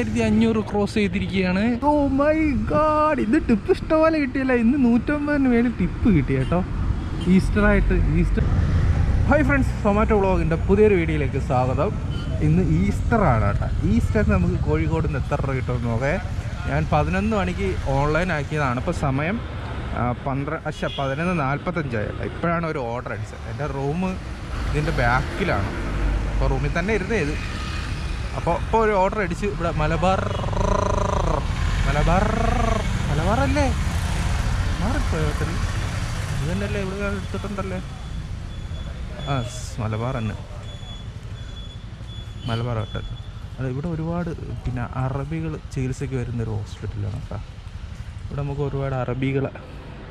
പതിനായിരത്തി അഞ്ഞൂറ് ക്രോസ് ചെയ്തിരിക്കുകയാണ്. ഓ മൈ ഗാഡ് ഇത് ടിപ്പ് ഇഷ്ടപോലെ കിട്ടിയല്ല? ഇന്ന് നൂറ്റമ്പതിന് വേണ്ടി ടിപ്പ് കിട്ടി കേട്ടോ. ഈസ്റ്റർ ആയിട്ട് ഈസ്റ്റർ ഹായ് ഫ്രണ്ട്സ് സൊമാറ്റോ വ്ളോഗിന്റെ പുതിയൊരു വീഡിയോയിലേക്ക് സ്വാഗതം. ഇന്ന് ഈസ്റ്റർ ആണ് കേട്ടോ. ഈസ്റ്ററിന് നമുക്ക് കോഴിക്കോട് നിന്ന് എത്ര രൂപ കിട്ടുമെന്ന് നോക്കേ. ഞാൻ പതിനൊന്ന് മണിക്ക് ഓൺലൈൻ ആക്കിയതാണ്. ഇപ്പോൾ സമയം പന്ത്രണ്ട് അശ്ശ പതിനൊന്ന് നാൽപ്പത്തഞ്ചായ ഇപ്പോഴാണ് ഒരു ഓർഡർ അടിച്ചത്. എന്റെ റൂം ഇതിന്റെ ബാക്കിലാണ് അപ്പോൾ റൂമിൽ തന്നെ ഇരുന്നേ ഇത് അപ്പോൾ ഇപ്പോൾ ഒരു ഓർഡർ അടിച്ച് ഇവിടെ മലബാർ മലബാർ മലബാർ അല്ലേ മാറിപ്പോയോ ഹോട്ടൽ ഇത് തന്നെയല്ലേ ഇവിടെ എടുത്തിട്ടുണ്ടല്ലേ? ആ മലബാർ തന്നെ. മലബാർ ഹോട്ടൽ അത് ഇവിടെ ഒരുപാട് പിന്നെ അറബികൾ ചികിത്സയ്ക്ക് വരുന്ന ഒരു ഹോസ്പിറ്റലാണ് കേട്ടോ. ഇവിടെ നമുക്ക് ഒരുപാട് അറബികളെ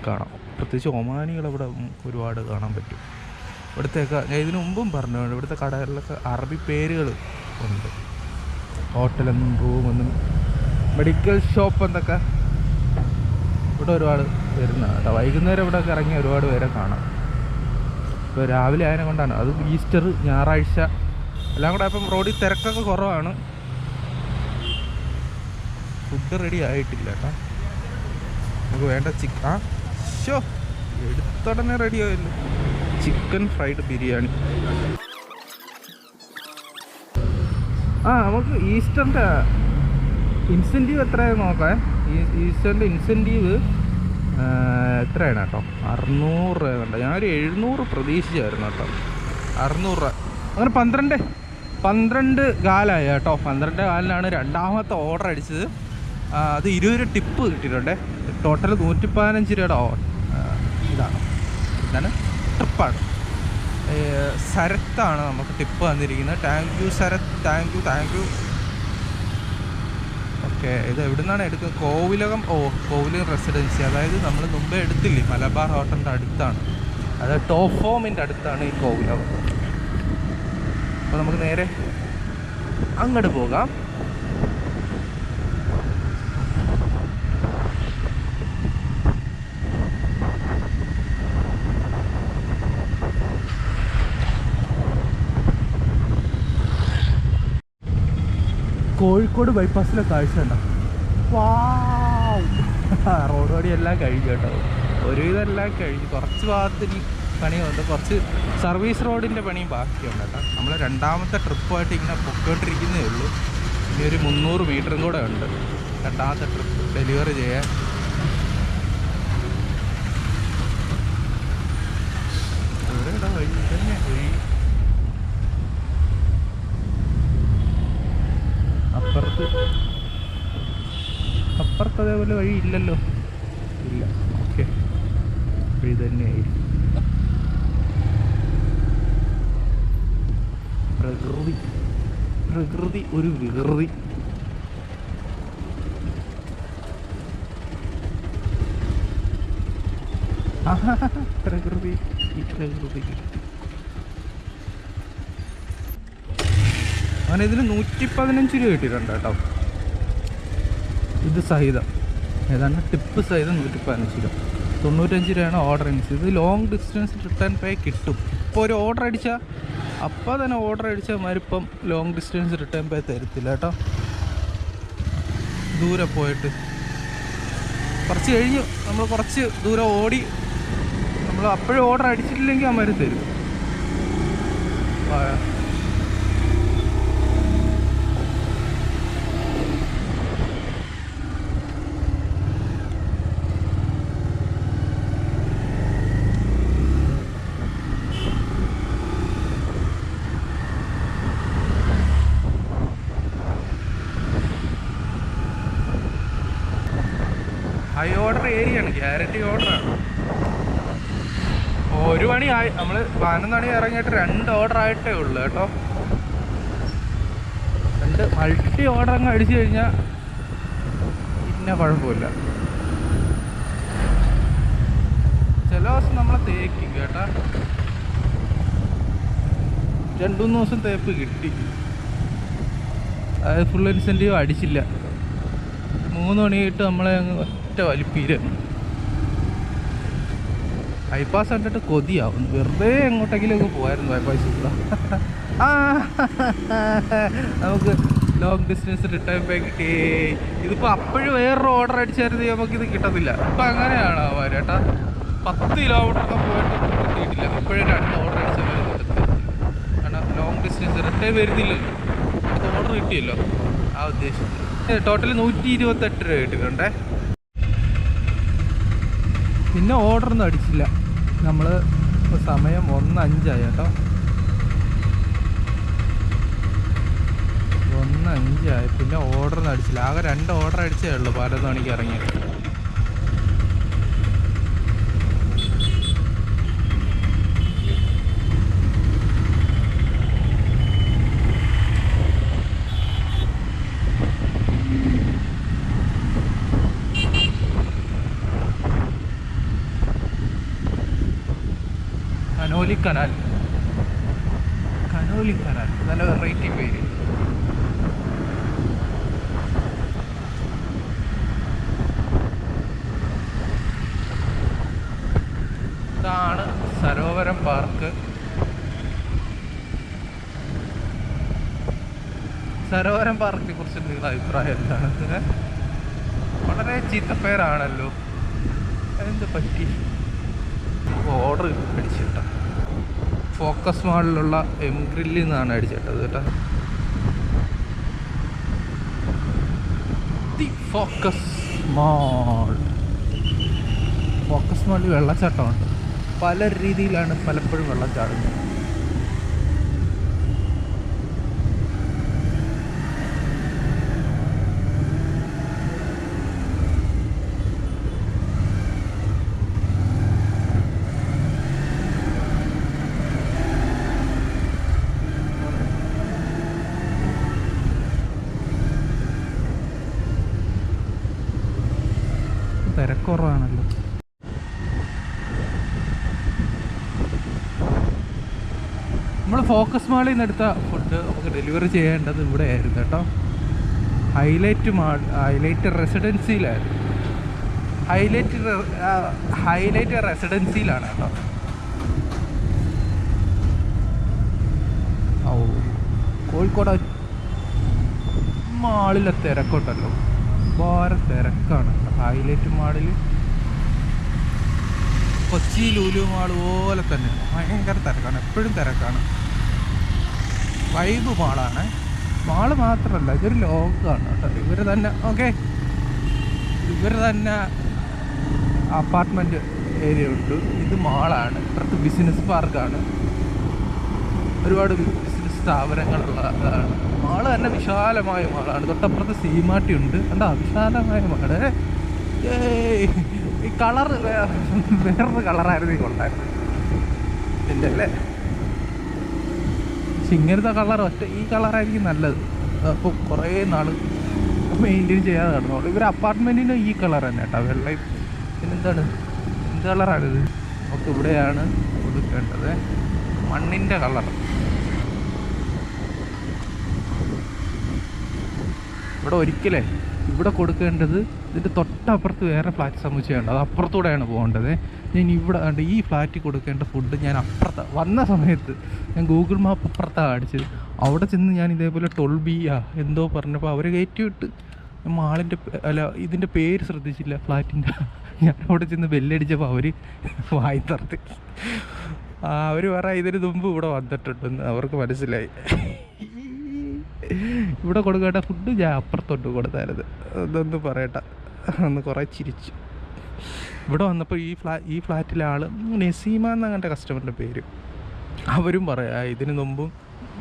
കാണാം. പ്രത്യേകിച്ച് ഒമാനികളെ ഇവിടെ ഒരുപാട് കാണാൻ പറ്റും. ഇവിടുത്തെയൊക്കെ ഇതിനു മുമ്പും പറഞ്ഞു ഇവിടുത്തെ കടകളിലൊക്കെ അറബി പേരുകൾ ഉണ്ട്. ഹോട്ടലെന്നും റൂമെന്നും മെഡിക്കൽ ഷോപ്പ് എന്നൊക്കെ ഇവിടെ ഒരുപാട് വരുന്നതാണ് കേട്ടോ വൈകുന്നേരം ഇവിടെയൊക്കെ ഇറങ്ങി ഒരുപാട് പേരെ കാണാം. ഇപ്പോൾ രാവിലെ ആയതിനെ കൊണ്ടാണ്. അത് ഈസ്റ്റർ ഞായറാഴ്ച എല്ലാം കൂടെ അപ്പം റോഡിൽ തിരക്കൊക്കെ കുറവാണ്. ഫുഡ് റെഡി ആയിട്ടില്ല കേട്ടോ. നമുക്ക് വേണ്ട ചിക്കൻ ആ ഷോ എടുത്തുടനെ റെഡി ആയില്ല ചിക്കൻ ഫ്രൈഡ് ബിരിയാണി. ആ നമുക്ക് ഈസ്റ്ററിന്റെ ഇൻസെന്റീവ് എത്രയാണ് നോക്കാം. ഈസ്റ്ററിന്റെ ഇൻസെന്റീവ് എത്രയാണ് കേട്ടോ? അറുന്നൂറ് രൂപ വേണ്ട ഞാനൊരു എഴുന്നൂറ് പ്രതീക്ഷിച്ചായിരുന്നു കേട്ടോ. അറുന്നൂറ് രൂപ. അങ്ങനെ പന്ത്രണ്ട് പന്ത്രണ്ട് കാലായി കേട്ടോ. പന്ത്രണ്ട് കാലിനാണ് രണ്ടാമത്തെ ഓർഡർ അടിച്ചത്. അത് ഇരുപത് രൂപ ടിപ്പ് കിട്ടിയിട്ടുണ്ട്. ടോട്ടൽ നൂറ്റി പതിനഞ്ച് രൂപയുടെ ഇതാണ്. ഇതാണ് ട്രിപ്പാണ് സരത്താണ് നമുക്ക് ടിപ്പ് തന്നിരിക്കുന്നത്. Thank you Sarath thank you thank you okay ഇത് എവിടെ നിന്നാണ് എടുക്കുന്നത്? Kovilakam oh Kovilakam residency. അതായത് നമ്മൾ മുമ്പേ എടുത്തില്ലേ? മലബാർ ഹോട്ടലിന്റെ അടുത്താണ്. അതായത് ടോപ്പ് ഫോമിന്റെ അടുത്താണ് ഈ കോവിലകം. അപ്പോൾ നമുക്ക് നേരെ അങ്ങോട്ട് പോകാം. കോഴിക്കോട് ബൈപ്പാസിലെ കാഴ്ച ഉണ്ടോ റോഡ് പണി എല്ലാം കഴിഞ്ഞു കേട്ടോ. ഒരുവിധം എല്ലാം കഴിഞ്ഞു. കുറച്ച് ഭാഗത്തിന് പണിയുണ്ട്. കുറച്ച് സർവീസ് റോഡിന്റെ പണിയും ബാക്കിയുണ്ട് കേട്ടോ. നമ്മൾ രണ്ടാമത്തെ ട്രിപ്പായിട്ട് ഇങ്ങനെ പൊക്കോണ്ടിരിക്കുന്നേ ഉള്ളൂ. ഇനി ഒരു മുന്നൂറ് മീറ്ററും കൂടെ ഉണ്ട്. രണ്ടാമത്തെ ട്രിപ്പ് ഡെലിവറി ചെയ്യാൻ. ഇവിടെ വഴി തന്നെ അപ്പുറത്ത് അപ്പുറത്ത് അതേപോലെ വഴി ഇല്ലല്ലോ. ഇല്ല. ഓക്കെ. വഴി തന്നെയായിരിക്കും പ്രകൃതി. പ്രകൃതി ഒരു വികൃതി. പ്രകൃതി. ഈ പ്രകൃതി അങ്ങനെ ഇതിന് നൂറ്റി പതിനഞ്ച് രൂപ കിട്ടിയിട്ടുണ്ട് കേട്ടോ. ഇത് സഹിതം. ഏതാണ്ട് ടിപ്പ് സഹിതം നൂറ്റി പതിനഞ്ച് രൂപ. തൊണ്ണൂറ്റഞ്ച് രൂപയാണ് ഓർഡർ അനുസരിച്ച് ഇത് ലോങ് ഡിസ്റ്റൻസ് റിട്ടേൺ പേ കിട്ടും. ഇപ്പോൾ ഒരു ഓർഡർ അടിച്ചാൽ അപ്പോൾ തന്നെ ഓർഡർ അടിച്ചാൽ മാരിപ്പം ലോങ് ഡിസ്റ്റൻസ് റിട്ടേൺ പേ തരത്തില്ല കേട്ടോ. ദൂരെ പോയിട്ട്. കുറച്ച് കഴിഞ്ഞു നമ്മൾ കുറച്ച് ദൂരെ ഓടി നമ്മൾ അപ്പോഴും ഓർഡർ അടിച്ചിട്ടില്ലെങ്കിൽ അമ്മര് തരും. ആണ് ഗ്യാരണ്ടി ഓർഡറാണ് ഒരു മണി ആയി നമ്മൾ പതിനൊന്ന് മണി ഇറങ്ങിയിട്ട് രണ്ട് ഓർഡർ ആയിട്ടേ ഉള്ളൂ കേട്ടോ. രണ്ട് മൾട്ടി ഓർഡർ അങ്ങ് അടിച്ചു കഴിഞ്ഞാൽ പിന്നെ കുഴപ്പമില്ല. ചില ദിവസം നമ്മളെ തേക്കും കേട്ടാ. രണ്ടു മൂന്ന് ദിവസം തേപ്പ് കിട്ടി. അത് ഫുൾ ഇൻസെന്റീവ് അടിച്ചില്ല. മൂന്ന് മണിയായിട്ട് നമ്മളെ അങ്ങ് ഒറ്റ വലിപ്പീര് ബൈപ്പാസ് കണ്ടിട്ട് കൊതിയാവും. വെറുതെ എങ്ങോട്ടെങ്കിലും ഒക്കെ പോയായിരുന്നു ബൈപ്പാസ് ആ നമുക്ക് ലോങ് ഡിസ്റ്റൻസ് റിട്ടേൺ ബാക്ക് ഇതിപ്പോൾ അപ്പോഴും വേറൊരു ഓർഡർ അടിച്ചായിരുന്നു നമുക്ക് ഇത് കിട്ടത്തില്ല. ഇപ്പം അങ്ങനെയാണ് അവർ കേട്ടാ പത്ത് കിലോമീറ്റർ ഒക്കെ പോയിട്ട് കിട്ടിയിട്ടില്ല. ഇപ്പോഴും രണ്ട് ഓർഡർ അടിച്ചാൽ കാരണം ലോങ് ഡിസ്റ്റൻസ് റിട്ടേൺ വരുന്നില്ലല്ലോ. അടുത്ത ഓർഡർ കിട്ടിയല്ലോ. ആ ഉദ്ദേശത്തിൽ ടോട്ടൽ നൂറ്റി ഇരുപത്തെട്ട് രൂപ കിട്ടിയിട്ടുണ്ടേ പിന്നെ ഓർഡർ ഒന്നും അടിച്ചില്ല. നമ്മൾ സമയം ഒന്ന് അഞ്ചായി കേട്ടോ. ഒന്ന് അഞ്ചായി. പിന്നെ ഓർഡർ ഒന്നും അടിച്ചില്ല. ആകെ രണ്ട് ഓർഡർ അടിച്ചേ ഉള്ളൂ. പതിനൊന്ന് മണിക്ക് ഇറങ്ങിയിട്ട് കനോലി കനാൽ കനോലി കനാൽ നല്ല വെറൈറ്റി പേര് ഇതാണ് സരോവരം പാർക്ക്. സരോവരം പാർക്കിനെ കുറിച്ച് നിങ്ങളുടെ അഭിപ്രായം എന്താണ്? ഇതിന് വളരെ ചീത്തപ്പേരാണല്ലോ എന്ത് പറ്റി? ഓർഡർ അടിച്ചിട്ട ഫോക്കസ് മാളിലുള്ള എം ഗ്രില്ലിൽ നിന്നാണ് അടിച്ചിട്ടത് കേട്ടോ. ദി ഫോക്കസ് മാൾ ഫോക്കസ് മാളിൽ വെള്ളച്ചാട്ടമുണ്ട് പല രീതിയിലാണ് പലപ്പോഴും വെള്ളം ചാടുന്നത് തിരക്കുറവാണല്ലോ നമ്മൾ ഫോക്കസ് മാളിൽ നിന്ന് എടുത്ത ഫുഡ് നമുക്ക് ഡെലിവറി ചെയ്യേണ്ടത് ഇവിടെ ആയിരുന്നു കേട്ടോ ഹൈലൈറ്റ് മാൾ ഹൈലൈറ്റ് റെസിഡൻസിയിലായിരുന്നു ഹൈലൈറ്റ് ഹൈലൈറ്റ് റെസിഡൻസിയിലാണ് കേട്ടോ. ഓ കോഴിക്കോട് മാളിലെ തിരക്കുണ്ടല്ലോ. വേറെ തിരക്കാണ് ഹൈലൈറ്റ് മാളിൽ. കൊച്ചി ലൂലു മാൾ പോലെ തന്നെ. ഭയങ്കര തിരക്കാണ്. എപ്പോഴും തിരക്കാണ്. വൈബ് മാളാണ് മാൾ മാത്രമല്ല ഇതൊരു ലോകമാണ് കേട്ടോ. ഇവർ തന്നെ ഓക്കെ? ഇവർ തന്നെ അപ്പാർട്ട്മെന്റ് ഏരിയ ഉണ്ട്. ഇത് മാളാണ്. ഇപ്പുറത്ത് ബിസിനസ് പാർക്കാണ്. ഒരുപാട് ബിസിനസ് സ്ഥാപനങ്ങളുള്ളതാണ് മാൾ തന്നെ വിശാലമായ മാളാണ്. തൊട്ടപ്പുറത്ത് സീമാട്ടി ഉണ്ട്. കണ്ടാ? വിശാലമായ മാൾ. ഈ കളർ വേറൊരു കളറായിരുന്നു ഈ കൊണ്ടായിരുന്നു അല്ലേ പക്ഷെ ഇങ്ങനത്തെ കളർ ഒറ്റ ഈ കളറായിരിക്കും നല്ലത്. അപ്പോൾ കുറേ നാൾ മെയിന്റെയിൻ ചെയ്യാതെ കിടന്നോളൂ ഇവർ അപ്പാർട്ട്മെന്റിന് ഈ കളർ തന്നെ കേട്ടോ. വെള്ളയും പിന്നെന്താണ് എന്ത് കളറാണിത് നമുക്ക് ഇവിടെയാണ് കൊടുക്കേണ്ടത് മണ്ണിന്റെ കളർ ഇവിടെ ഒരിക്കലേ ഇവിടെ കൊടുക്കേണ്ടത് ഇതിന്റെ തൊട്ടപ്പുറത്ത് വേറെ ഫ്ലാറ്റ് സമുച്ചയമുണ്ട്. അത് അപ്പുറത്തൂടെയാണ് പോകേണ്ടത്. ഞാൻ ഇവിടെ കണ്ട് ഈ ഫ്ലാറ്റിൽ കൊടുക്കേണ്ട ഫുഡ് ഞാൻ അപ്പുറത്ത് വന്ന സമയത്ത് ഞാൻ ഗൂഗിൾ മാപ്പ് അപ്പുറത്താണ് അടിച്ചത് അവിടെ ചെന്ന് ഞാൻ ഇതേപോലെ ടൊൾബിയാ എന്തോ പറഞ്ഞപ്പോൾ അവർ കയറ്റി വിട്ട് മാളിന്റെ അല്ല ഇതിന്റെ പേര് ശ്രദ്ധിച്ചില്ല ഫ്ലാറ്റിന്റെ. ഞാൻ അവിടെ ചെന്ന് ബെല്ലടിച്ചപ്പോൾ അവർ വായി തറത്തി. അവർ പറ ഇതിന് മുമ്പ് ഇവിടെ വന്നിട്ടുണ്ടെന്ന്. അവർക്ക് മനസ്സിലായി. ഇവിടെ കൊടുക്കേണ്ട ഫുഡ് ഞാൻ അപ്പുറത്തോട്ട് കൊടുത്തായിരുന്നു അതൊന്ന് പറയട്ടെ. അന്ന് കുറേ ചിരിച്ചു. ഇവിടെ വന്നപ്പോൾ ഈ ഫ്ലാ ഈ ഫ്ലാറ്റിലെ ആൾ നസീമ എന്നങ്ങനത്തെ കസ്റ്റമറിന്റെ പേര്. അവരും പറയാം ഇതിന് മുമ്പും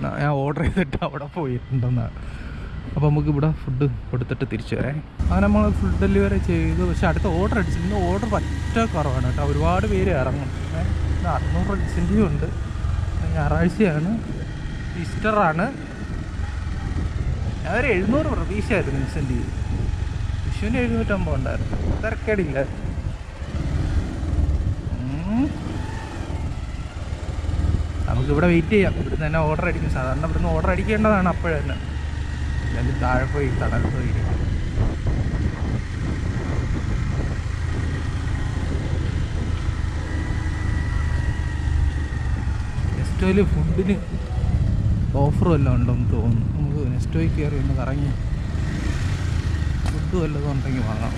ഞാൻ ഓർഡർ ചെയ്തിട്ട് അവിടെ പോയിട്ടുണ്ടെന്നാണ് അപ്പോൾ നമുക്ക് ഇവിടെ ഫുഡ് കൊടുത്തിട്ട് തിരിച്ചു വരാം. അങ്ങനെ നമ്മൾ ഫുഡ് ഡെലിവറി ചെയ്തു. പക്ഷെ അടുത്ത ഓർഡർ അടിച്ചു. ഓർഡർ പറ്റ കുറവാണ് കേട്ടോ. ഒരുപാട് പേര് ഇറങ്ങും. അറുന്നൂറ് ഡിസിന്റെയും ഉണ്ട്. ഞായറാഴ്ചയാണ്. ഈസ്റ്ററാണ് ഒരു എഴുന്നൂറ് പ്രതീക്ഷയായിരുന്നു ഇൻസെന്റീവ് വിഷുവിന് എഴുന്നൂറ്റമ്പത് ഉണ്ടായിരുന്നു. തിരക്കേടില്ല. നമുക്കിവിടെ വെയിറ്റ് ചെയ്യാം. ഇവിടുന്ന് തന്നെ ഓർഡർ അടിക്കും. സാധാരണ ഇവിടുന്ന് ഓർഡർ അടിക്കേണ്ടതാണ് അപ്പോഴ് തന്നെ. അല്ലെങ്കിൽ താഴെ പോയി തണൽ പോയി. ഗസ്റ്റ് ഫുഡിന് ഓഫർ വല്ലതും ഉണ്ടെന്ന് തോന്നുന്നു. നെക്സ്റ്റ് കയറി ഒന്ന് കറങ്ങി. ഫുഡ് വല്ലതും ഉണ്ടെങ്കിൽ വാങ്ങാം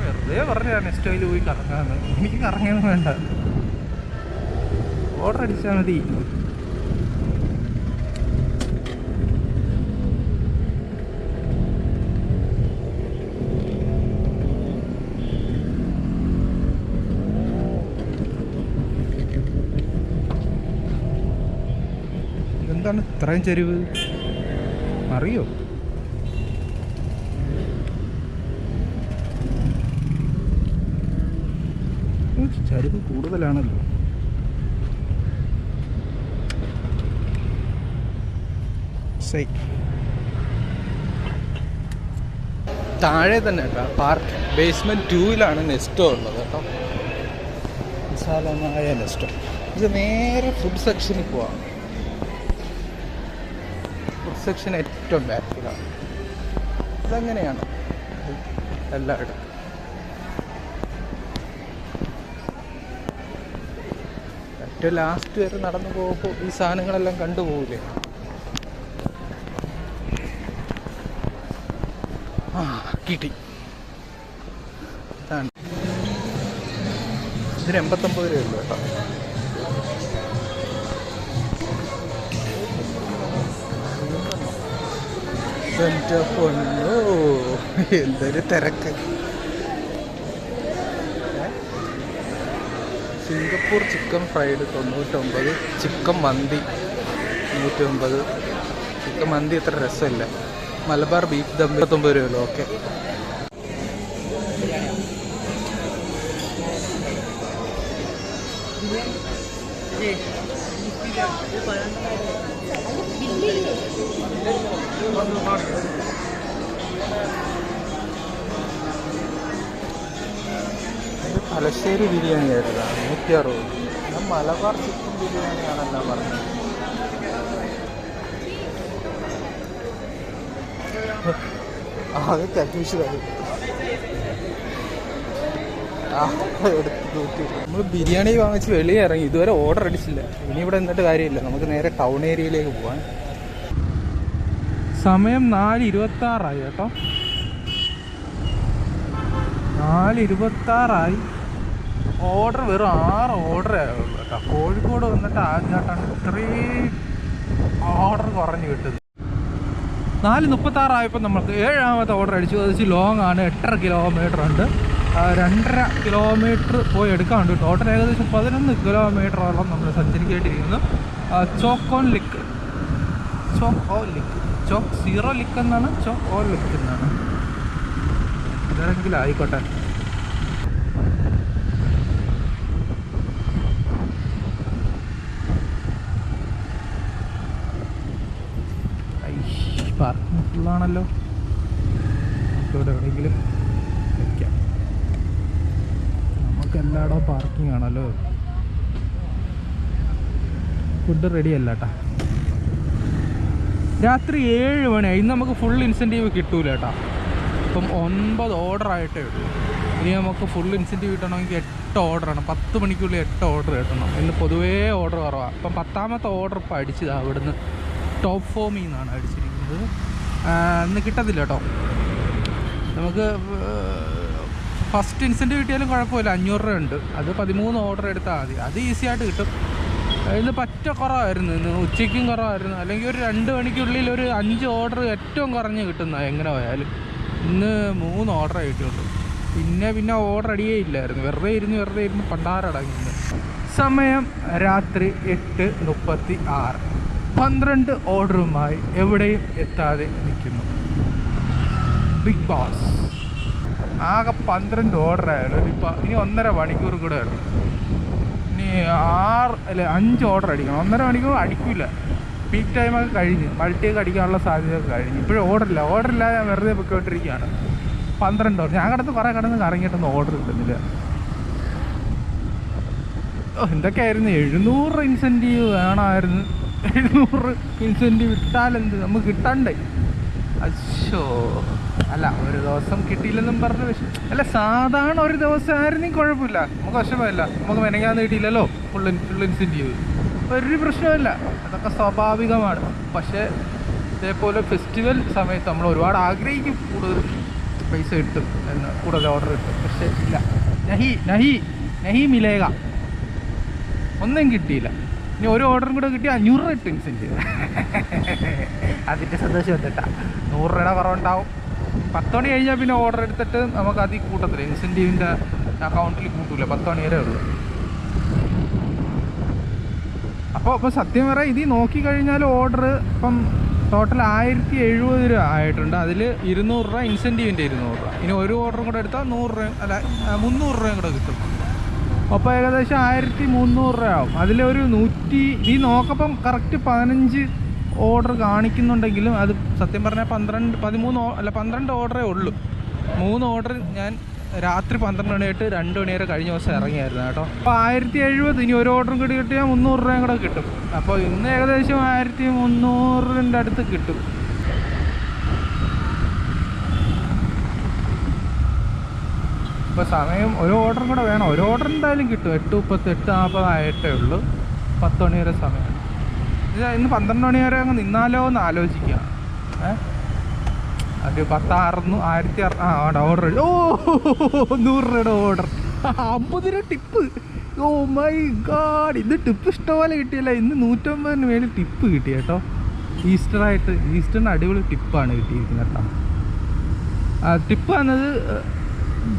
വെറുതെ പറഞ്ഞ നെക്സ്റ്റ് പോയി കറങ്ങാന്ന്. എനിക്ക് കറങ്ങാനും വേണ്ട. ഓർഡർ അടിച്ചാൽ മതി. എന്താണ് ഇത്രയും ചെരിവ്? അറിയോ? ചരിവ് കൂടുതലാണല്ലോ. സൈ താഴെ തന്നെ കേട്ടോ പാർക്ക് ബേസ്മെന്റ് ടൂവിലാണ് നെസ്റ്റോ ഉള്ളത് കേട്ടോ. വിശാലമായ നെസ്റ്റോ ഇത് നേരെ ഫുഡ് സെക്ഷനിൽ പോവാം. ഫുഡ് സെക്ഷൻ ഏറ്റവും ബാക്കിലാണ് ഇതങ്ങനെയാണ്? എല്ലായിടും ഏറ്റവും ലാസ്റ്റ് വരെ നടന്നു പോകുമ്പോൾ ഈ സാധനങ്ങളെല്ലാം കണ്ടുപോകില്ലേ ആ കിട്ടി. ഇതാണ്. ഇതിന് എൺപത്തൊമ്പത് രൂപയുള്ളൂ കേട്ടോ. എന്റെ പൊന്നോ? എന്തൊരു തിരക്ക്. സിംഗപ്പൂർ ചിക്കൻ ഫ്രൈഡ് തൊണ്ണൂറ്റൊമ്പത് ചിക്കൻ മന്തി നൂറ്റൊമ്പത് ചിക്കൻ മന്തി അത്ര രസമില്ല. മലബാർ ബീഫ് ദം ഇരുപത്തൊമ്പത് രൂപ ഓക്കെ ഇത് തലശ്ശേരി ബിരിയാണി ആയിരുന്നു. നൂറ്റി അറുപത് ഞാൻ മലബാർ ചിക്കൻ ബിരിയാണിയാണല്ലോ പറഞ്ഞത്. ആകെ കൺഫ്യൂഷനായി നമ്മൾ ബിരിയാണി വാങ്ങിച്ച് വെളിയിൽ ഇറങ്ങി. ഇതുവരെ ഓർഡർ അടിച്ചില്ല. ഇനി ഇവിടെ നിന്നിട്ട് കാര്യമില്ല. നമുക്ക് നേരെ ടൗൺ ഏരിയയിലേക്ക് പോവാൻ സമയം നാല് ഇരുപത്തി ആറായി കേട്ടോ. നാല് ഇരുപത്തി ആറായി ഓർഡർ വെറും ആറ് ഓർഡറേ ഉള്ളൂ കോഴിക്കോട് വന്നിട്ട് ആദ്യമായിട്ടാണ് ഇത്രയും ഓർഡർ കുറഞ്ഞു കിട്ടുന്നത്. നാല് മുപ്പത്താറായപ്പോൾ നമുക്ക് ഏഴാമത്തെ ഓർഡർ അടിച്ചു. അത് വെച്ച് ലോങ് ആണ്. എട്ടര കിലോമീറ്റർ ഉണ്ട്. രണ്ടര കിലോമീറ്റർ പോയി എടുക്കാണ്ട് ടോട്ടൽ ഏകദേശം പതിനൊന്ന് കിലോമീറ്ററോളം നമ്മൾ സഞ്ചരിക്കേണ്ടിയിരിക്കുന്നു. ചോക്കോൺ lick choc O lick choc zero lick എന്നാണ്. ചോക്ക് ഓ ലിക്ക് എന്നാണ്. ഏതെങ്കിലും ആയിക്കോട്ടെ. പാർക്കിംഗ് ഫുള്ളാണല്ലോ നമുക്കിവിടെ എവിടെയെങ്കിലും വയ്ക്കാം നമുക്ക് എല്ലായിടവും പാർക്കിംഗ് ആണല്ലോ. ഫുഡ് റെഡി അല്ല കേട്ടാ രാത്രി ഏഴ് മണിയായി ഇന്ന് നമുക്ക് ഫുൾ ഇൻസെന്റീവ് കിട്ടൂല കേട്ടാ ഇപ്പം ഒൻപത് ഓർഡർ ആയിട്ടേ ഉള്ളൂ. ഇനി നമുക്ക് ഫുൾ ഇൻസെന്റീവ് കിട്ടണമെങ്കിൽ എട്ട് ഓർഡറാണ് പത്ത് മണിക്കുള്ളിൽ എട്ട് ഓർഡർ കിട്ടണം. ഇന്ന് പൊതുവേ ഓർഡർ കുറവാണ് അപ്പം പത്താമത്തെ ഓർഡർ ഇപ്പോൾ അടിച്ചതാണ് അവിടുന്ന്. ടോപ്പ് ഫോമിൽ നിന്നാണ് അടിച്ചിരിക്കുന്നത്. ഇന്ന് കിട്ടത്തില്ല കേട്ടോ നമുക്ക് ഫസ്റ്റ് ഇൻസെന്റ് കിട്ടിയാലും കുഴപ്പമില്ല. അഞ്ഞൂറ് രൂപ ഉണ്ട്. അത് പതിമൂന്ന് ഓർഡർ എടുത്താൽ മതി. അത് ഈസി ആയിട്ട് കിട്ടും. ഇന്ന് പറ്റ കുറവായിരുന്നു. ഇന്ന് ഉച്ചയ്ക്കും കുറവായിരുന്നു. അല്ലെങ്കിൽ ഒരു രണ്ട് മണിക്കുള്ളിൽ ഒരു അഞ്ച് ഓർഡർ ഏറ്റവും കുറഞ്ഞ് കിട്ടുന്ന എങ്ങനെ പോയാലും ഇന്ന് മൂന്ന് ഓർഡർ കിട്ടിയുള്ളൂ പിന്നെ പിന്നെ ഓർഡർ അടിയേ ഇല്ലായിരുന്നു. വെറുതെ ഇരുന്ന് വെറുതെ ഇരുന്ന് പണ്ടാറടങ്ങുന്നു സമയം രാത്രി എട്ട് മുപ്പത്തി ആറ്. പന്ത്രണ്ട് ഓർഡറുമായി എവിടെയും എത്താതെ നിൽക്കുന്നു. Bigg Boss. ആകെ പന്ത്രണ്ട് ഓർഡർ ആയാലും ഇപ്പം ഇനി ഒന്നര മണിക്കൂർ കൂടെ ഉള്ളു ഇനി ആറ് അല്ല അഞ്ച് ഓർഡർ അടിക്കണം. ഒന്നര മണിക്കൂർ അടിക്കില്ല പീക്ക് ടൈമൊക്കെ കഴിഞ്ഞ്. മൾട്ടിയൊക്കെ അടിക്കാനുള്ള സാധ്യതയൊക്കെ കഴിഞ്ഞ്. ഇപ്പോഴും ഓർഡറില്ല. ഓർഡറില്ല ഞാൻ വെറുതെ പൊയ്ക്കൊണ്ടിരിക്കുകയാണ്. പന്ത്രണ്ട് ഓർഡർ. ഞാൻ കടന്ന് കുറേ കടന്ന് കറങ്ങിയിട്ടൊന്നും ഓർഡർ കിട്ടുന്നില്ല. എന്തൊക്കെയായിരുന്നു? എഴുന്നൂറ് ഇൻസെന്റീവ് വേണമായിരുന്നു. എഴുന്നൂറ് ഇൻസെന്റീവ് ഇട്ടാലെന്ത് നമുക്ക് കിട്ടണ്ടേ? അശോ അല്ല ഒരു ദിവസം കിട്ടിയില്ലെന്നും പറഞ്ഞു പക്ഷെ അല്ല സാധാരണ ഒരു ദിവസം ആയിരുന്നെങ്കിൽ കുഴപ്പമില്ല. നമുക്ക് വിഷമമില്ല. നമുക്ക് മെനങ്ങാന്ന് കിട്ടിയില്ലല്ലോ ഫുൾ ഫുൾ ഇൻസെന്റീവ് ഒരു പ്രശ്നമില്ല അതൊക്കെ സ്വാഭാവികമാണ്. പക്ഷേ ഇതേപോലെ ഫെസ്റ്റിവൽ സമയത്ത് നമ്മൾ ഒരുപാട് ആഗ്രഹിക്കും. കൂടുതൽ പൈസ കിട്ടും എന്ന് കൂടുതൽ ഓർഡർ കിട്ടും. പക്ഷേ ഇല്ല. നഹി നഹി നഹി മിലേക ഒന്നും കിട്ടിയില്ല. ഇനി ഒരു ഓർഡറും കൂടെ കിട്ടി അഞ്ഞൂറ് രൂപ ഇട്ട് ഇൻസെന്റീവ് അതിന്റെ സന്തോഷം എത്തിട്ട നൂറ് രൂപയുടെ കുറവുണ്ടാവും പത്ത് മണി കഴിഞ്ഞാൽ പിന്നെ ഓർഡർ എടുത്തിട്ട് നമുക്ക് അതിൽ കൂട്ടത്തില്ല ഇൻസെന്റീവിന്റെ അക്കൗണ്ടിൽ കൂട്ടൂല. പത്ത് മണി വരെ ഉള്ളൂ. അപ്പോൾ ഇപ്പോൾ സത്യം പറയാം ഇതിൽ നോക്കിക്കഴിഞ്ഞാൽ ഓർഡർ ഇപ്പം ടോട്ടൽ ആയിരത്തി എഴുപത് രൂപ ആയിട്ടുണ്ട്. അതിൽ ഇരുന്നൂറ് രൂപ ഇൻസെന്റീവിന്റെ ഇരുന്നൂറ് രൂപ. ഇനി ഒരു ഓർഡറും കൂടെ എടുത്താൽ നൂറ് രൂപ അല്ല മുന്നൂറ് രൂപയും കൂടെ കിട്ടും. അപ്പോൾ ഏകദേശം ആയിരത്തി മുന്നൂറ് രൂപ ആവും. അതിലൊരു നൂറ്റി ഈ നോക്കപ്പം കറക്റ്റ് പതിനഞ്ച് ഓർഡർ കാണിക്കുന്നുണ്ടെങ്കിലും അത് സത്യം പറഞ്ഞാൽ പന്ത്രണ്ട് പതിമൂന്ന് അല്ല പന്ത്രണ്ട് ഓർഡറേ ഉള്ളൂ. മൂന്ന് ഓർഡർ ഞാൻ രാത്രി പന്ത്രണ്ട് മണിയായിട്ട് രണ്ട് മണി വരെ കഴിഞ്ഞ ദിവസം ഇറങ്ങിയായിരുന്നു കേട്ടോ. അപ്പോൾ ആയിരത്തി എഴുപത് ഇനി ഒരു ഓർഡറും കൂടി കിട്ടിയാൽ മുന്നൂറ് രൂപയും കൂടെ കിട്ടും. അപ്പോൾ ഇന്ന് ഏകദേശം ആയിരത്തി മുന്നൂറിന്റെ അടുത്ത് കിട്ടും. ഇപ്പോൾ സമയം ഒരു ഓർഡറും കൂടെ വേണം. ഒരു ഓർഡർ എന്തായാലും കിട്ടും. എട്ട് മുപ്പത്തി എട്ട് നാൽപ്പതായിട്ടേ ഉള്ളൂ. പത്ത് മണി വരെ സമയം. ഇന്ന് പന്ത്രണ്ട് മണി വരെ അങ്ങ് നിന്നാലോ എന്ന് ആലോചിക്കുക. ഏ? ഒരു പത്ത് ആറുന്നു ആയിരത്തി അറു ആ ഓർഡർ ഓ നൂറ് രൂപയുടെ ഓർഡർ അമ്പത് രൂപ ടിപ്പ് ഓ മൈ ഗാഡ് ഇന്ന് ടിപ്പ് ഇഷ്ടംപോലെ കിട്ടിയല്ല? ഇന്ന് നൂറ്റമ്പതിന് മേളിൽ ടിപ്പ് കിട്ടി കേട്ടോ. ഈസ്റ്ററായിട്ട് ഈസ്റ്ററിന് അടിപൊളി ടിപ്പാണ് കിട്ടിയിരിക്കുന്നത് കേട്ടോ. ടിപ്പ് എന്നത്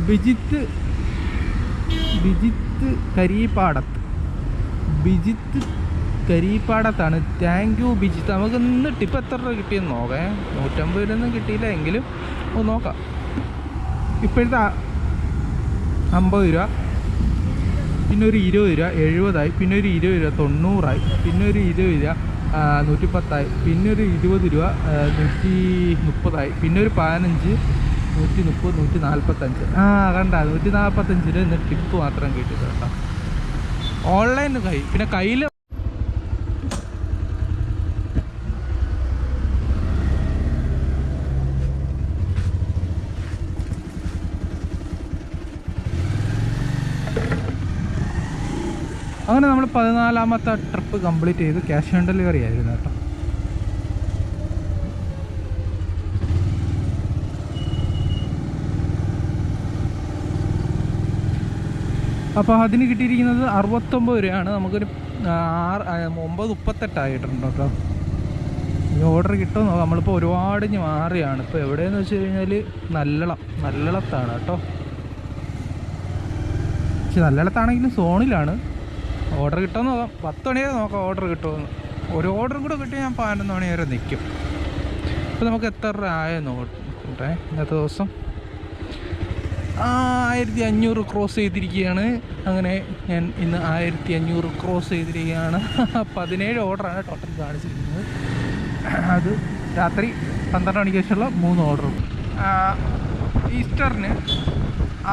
ബിജിത്ത് ബിജിത്ത് കരീപ്പാടത്ത് ബിജിത്ത് കരീപ്പാടത്താണ് താങ്ക് യു ബിജിത്ത്. നമുക്ക് ഇന്ന് ടിപ്പ് എത്ര രൂപ കിട്ടിയെന്ന് നോക്കേ. നൂറ്റമ്പത് രൂപയൊന്നും കിട്ടിയില്ല എങ്കിലും ഒന്ന് നോക്കാം. ഇപ്പോഴത്തെ അമ്പത് രൂപ പിന്നെ ഒരു ഇരുപത് രൂപ എഴുപതായി പിന്നെ ഒരു ഇരുപത് രൂപ തൊണ്ണൂറായി പിന്നെ ഒരു ഇരുപത് രൂപ നൂറ്റിപ്പത്തായി പിന്നെ ഒരു ഇരുപത് രൂപ നൂറ്റി മുപ്പതായി പിന്നെ ഒരു പതിനഞ്ച് നൂറ്റി മുപ്പത് നൂറ്റി നാൽപ്പത്തഞ്ച് ആ കണ്ട നൂറ്റി നാൽപ്പത്തഞ്ച് രൂപ ഇന്ന് ടിപ്പ് മാത്രം കിട്ടിയത് കേട്ടോ. ഓൺലൈൻ കൈ പിന്നെ കയ്യിൽ അങ്ങനെ നമ്മൾ പതിനാലാമത്തെ ട്രിപ്പ് കംപ്ലീറ്റ് ചെയ്ത് ക്യാഷ് ഓൺ ഡെലിവറി ആയിരുന്നു കേട്ടോ. അപ്പോൾ അതിന് കിട്ടിയിരിക്കുന്നത് അറുപത്തൊമ്പത് രൂപയാണ്. നമുക്കൊരു ആറ് ഒമ്പത് മുപ്പത്തെട്ടായിട്ടുണ്ട് കേട്ടോ. ഈ ഓർഡർ കിട്ടുമോ നമ്മളിപ്പോൾ ഒരുപാട് ഇനി മാറിയാണ്. ഇപ്പോൾ എവിടെയെന്ന് വെച്ച് കഴിഞ്ഞാൽ നല്ലളം നല്ലളത്താണ് കേട്ടോ. പക്ഷെ നല്ലളത്താണെങ്കിലും സോണിലാണ്. ഓർഡർ കിട്ടുമെന്ന് നോക്കാം. പത്ത് മണി വരെ നോക്കാം ഓർഡർ കിട്ടുമെന്ന് ഒരു ഓർഡർ കൂടെ കിട്ടി ഞാൻ പതിനൊന്ന് മണി വരെ നിൽക്കും അപ്പോൾ നമുക്ക് എത്ര രൂപ ആയെന്ന് നോക്കട്ടെ. ഇന്നത്തെ ദിവസം. ആ, ആയിരത്തി അഞ്ഞൂറ് ക്രോസ് ചെയ്തിരിക്കുകയാണ്. അങ്ങനെ ഞാൻ ഇന്ന് ആയിരത്തി അഞ്ഞൂറ് ക്രോസ് ചെയ്തിരിക്കുകയാണ്. പതിനേഴ് ഓർഡറാണ് ടോട്ടൽ കാണിച്ചിരിക്കുന്നത്. അത് രാത്രി പന്ത്രണ്ട് മണിക്ക് ശേഷമുള്ള മൂന്ന് ഓർഡറും ഈസ്റ്ററിന്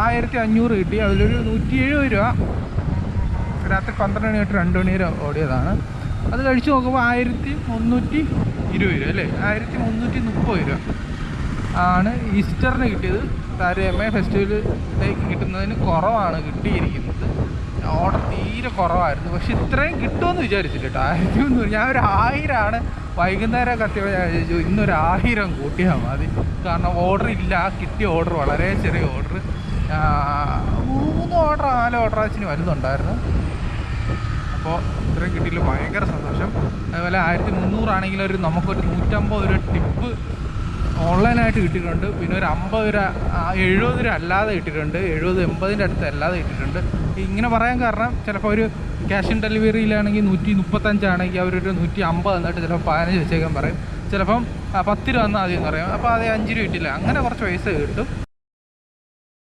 ആയിരത്തി അഞ്ഞൂറ് കിട്ടി. അതിലൊരു നൂറ്റി എഴുപത് രൂപ രാത്രി പന്ത്രണ്ട് മണി തൊട്ട് രണ്ട് മണി വരെ ഓടിയതാണ്. അത് കഴിച്ച് നോക്കുമ്പോൾ ആയിരത്തി മുന്നൂറ്റി ഇരുപത് രൂപ അല്ലേ? ആയിരത്തി മുന്നൂറ്റി മുപ്പത് രൂപ ആണ് ഈസ്റ്ററിന് കിട്ടിയത്. താരതമ്യ ഫെസ്റ്റിവലിലേക്ക് കിട്ടുന്നതിന് കുറവാണ് കിട്ടിയിരിക്കുന്നത്. ഓർഡർ തീരെ കുറവായിരുന്നു. പക്ഷെ ഇത്രയും കിട്ടുമെന്ന് വിചാരിച്ചില്ല കേട്ടോ. ആയിരത്തി മുന്നൂറ്. ഞാൻ ഒരു ആയിരമാണ് വൈകുന്നേരം കത്തിയോ ഇന്നൊരു ആയിരം കൂട്ടിയാൽ മതി. കാരണം ഓർഡർ ഇല്ല. കിട്ടിയ ഓർഡർ വളരെ ചെറിയ ഓർഡർ മൂന്ന് ഓർഡർ നാല് ഓർഡർ അച്ഛന് വരുന്നുണ്ടായിരുന്നു. അപ്പോൾ ഇത്രയും കിട്ടിയില്ല ഭയങ്കര സന്തോഷം. അതുപോലെ ആയിരത്തി മുന്നൂറാണെങ്കിലൊരു നമുക്കൊരു നൂറ്റമ്പത് ഒരു ടിപ്പ് ഓൺലൈനായിട്ട് കിട്ടിയിട്ടുണ്ട്. പിന്നെ ഒരു അമ്പത് രൂപ എഴുപത് രൂപ അല്ലാതെ കിട്ടിയിട്ടുണ്ട്. എഴുപത് എൺപതിന്റെ അടുത്ത് അല്ലാതെ കിട്ടിയിട്ടുണ്ട്. ഇങ്ങനെ പറയാൻ കാരണം ചിലപ്പോൾ ഒരു ക്യാഷ് ഓൺ ഡെലിവറിയിലാണെങ്കിൽ നൂറ്റി മുപ്പത്തഞ്ചാണെങ്കിൽ അവരൊരു നൂറ്റി അമ്പത് എന്നിട്ട് ചിലപ്പോൾ പതിനഞ്ച് വെച്ചേക്കാൻ പറയും. ചിലപ്പം പത്ത് രൂപ എന്നാൽ ആദ്യം പറയും. അപ്പോൾ അത് അഞ്ച് രൂപ കിട്ടില്ല. അങ്ങനെ കുറച്ച് പൈസ കിട്ടും.